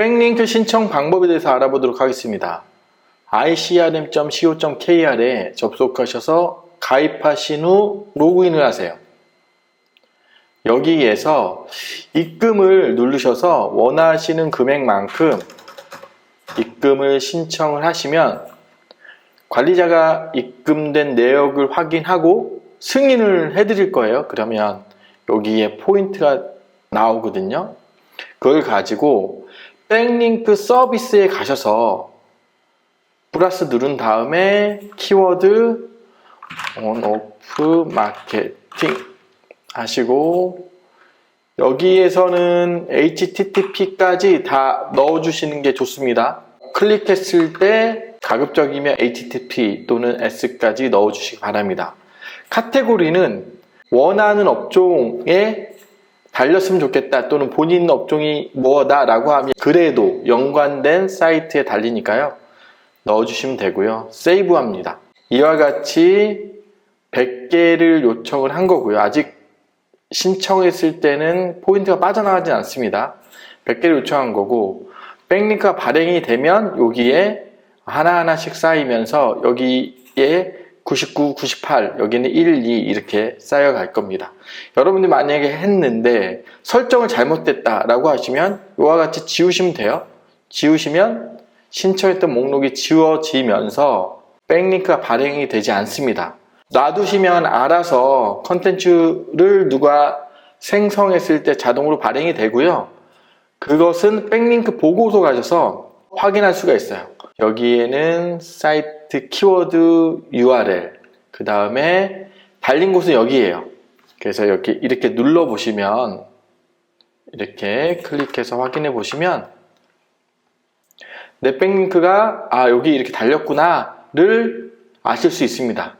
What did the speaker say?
백링크 신청 방법에 대해서 알아보도록 하겠습니다. icrm.co.kr에 접속하셔서 가입하신 후 로그인을 하세요. 여기에서 입금을 누르셔서 원하시는 금액만큼 입금을 신청을 하시면 관리자가 입금된 내역을 확인하고 승인을 해드릴 거예요. 그러면 여기에 포인트가 나오거든요. 그걸 가지고 백링크 서비스에 가셔서 플러스 누른 다음에 키워드 온 오프 마케팅 하시고 여기에서는 HTTP까지 다 넣어 주시는 게 좋습니다. 클릭했을 때 가급적이면 HTTP 또는 S까지 넣어 주시기 바랍니다. 카테고리는 원하는 업종에 달렸으면 좋겠다 또는 본인 업종이 뭐다 라고 하면 그래도 연관된 사이트에 달리니까요. 넣어주시면 되고요. 세이브 합니다. 이와 같이 100개를 요청을 한 거고요. 아직 신청했을 때는 포인트가 빠져나가진 않습니다. 100개를 요청한 거고 백링크가 발행이 되면 여기에 하나하나씩 쌓이면서 여기에 99, 98, 여기는 1, 2 이렇게 쌓여갈 겁니다. 여러분들 만약에 했는데 설정을 잘못됐다라고 하시면 이와 같이 지우시면 돼요. 지우시면 신청했던 목록이 지워지면서 백링크가 발행이 되지 않습니다. 놔두시면 알아서 컨텐츠를 누가 생성했을 때 자동으로 발행이 되고요. 그것은 백링크 보고서 가셔서 확인할 수가 있어요. 여기에는 사이트 키워드 URL, 그 다음에 달린 곳은 여기에요. 그래서 여기 이렇게 눌러 보시면 이렇게 클릭해서 확인해 보시면 내 백링크가 아 여기 이렇게 달렸구나 를 아실 수 있습니다.